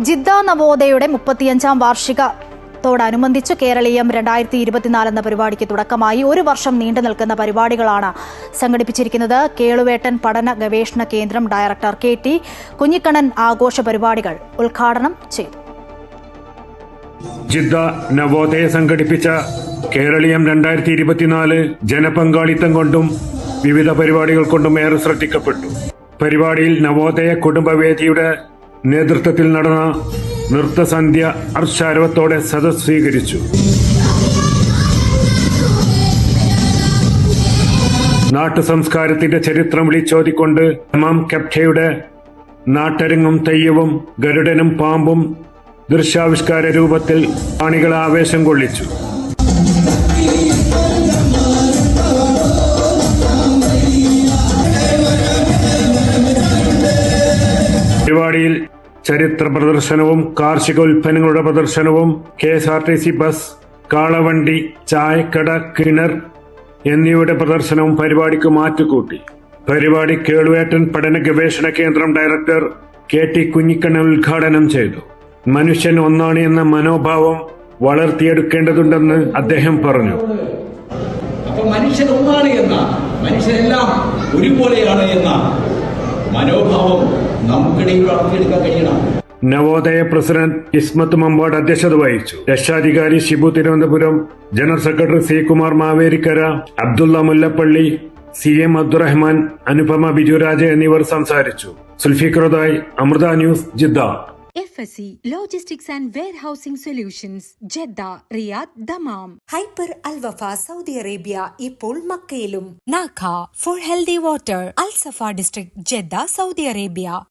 Jeddah നവോദയയുടെ മുപ്പത്തിയഞ്ചാം വാർഷികത്തോടനുബന്ധിച്ച് കേരളീയം രണ്ടായിരത്തി ഇരുപത്തിനാല് എന്ന പരിപാടിക്ക് തുടക്കമായി ഒരു വർഷം നീണ്ടു നിൽക്കുന്ന പരിപാടികളാണ് സംഘടിപ്പിച്ചിരിക്കുന്നത്. കേളുവേട്ടൻ പഠന ഗവേഷണ കേന്ദ്രം ഡയറക്ടർ കെ ടി കുഞ്ഞിക്കണ്ണൻ ആഘോഷ പരിപാടികൾ ഉദ്ഘാടനം ചെയ്തു. ജിദ്ദ നവോദയ സംഘടിപ്പിച്ച കേരളീയം രണ്ടായിരത്തി ഇരുപത്തിനാല് ജനപങ്കാളിത്തം കൊണ്ടും വിവിധ പരിപാടികൾ കൊണ്ടും ഏറെ ശ്രദ്ധിക്കപ്പെട്ടു. പരിപാടിയിൽ നവോദയ കുടുംബവേദിയുടെ നേതൃത്വത്തിൽ നടന്ന നൃത്തസന്ധ്യ അർഷാരവത്തോടെ സദസ് സ്വീകരിച്ചു നാട്ടു സംസ്കാരത്തിന്റെ ചരിത്രം വിളിച്ചോതിക്കൊണ്ട് ഹമാം കെപ്റ്റയുടെ നാട്ടരങ്ങും തെയ്യവും ഗരുഡനും പാമ്പും ദൃശ്യാവിഷ്കാര രൂപത്തിൽ കാണികളെ ആവേശം കൊള്ളിച്ചു. പരിപാടിയിൽ ചരിത്ര പ്രദർശനവും കാർഷിക ഉൽപ്പന്നങ്ങളുടെ പ്രദർശനവും K S R T C bus കാളവണ്ടി ചായക്കട കിണർ എന്നിവയുടെ പ്രദർശനവും പരിപാടിക്ക് മാറ്റുകൂട്ടി. പരിപാടി കേളുവേട്ടൻ പഠന ഗവേഷണ കേന്ദ്രം ഡയറക്ടർ കെ ടി കുഞ്ഞിക്കണ്ണൻ ഉദ്ഘാടനം ചെയ്തു. മനുഷ്യൻ ഒന്നാണ് എന്ന മനോഭാവം വളർത്തിയെടുക്കേണ്ടതുണ്ടെന്ന് അദ്ദേഹം പറഞ്ഞു. അപ്പൊ മനുഷ്യൻ ഒന്നാണ് എന്ന മനുഷ്യരെല്ലാം ഒരുപോലെയാണ് എന്ന മനോഭാവം നമുക്കിടയിൽ വളർത്തിയെടുക്കാൻ കഴിയണം. നവോദയ പ്രസിഡന്റ് ഇസ്മത്ത് മമ്പാട് അധ്യക്ഷത വഹിച്ചു. രക്ഷാധികാരി Shibu Thiruvananthapuram general secretary C Kumar Mavelikkara Abdulla Mullappally C M Abdurahman Anupama Bijuraj എന്നിവർ സംസാരിച്ചു. സുൽഫിഖറുദായ് Amrita news Jeddah. F S C logistics and warehousing solutions Jeddah Riyadh Dammam. Hyper Alwafa Saudi Arabia ഇപ്പോൾ മക്കയിലും. Naqa for healthy water Alsafa district Jeddah Saudi Arabia.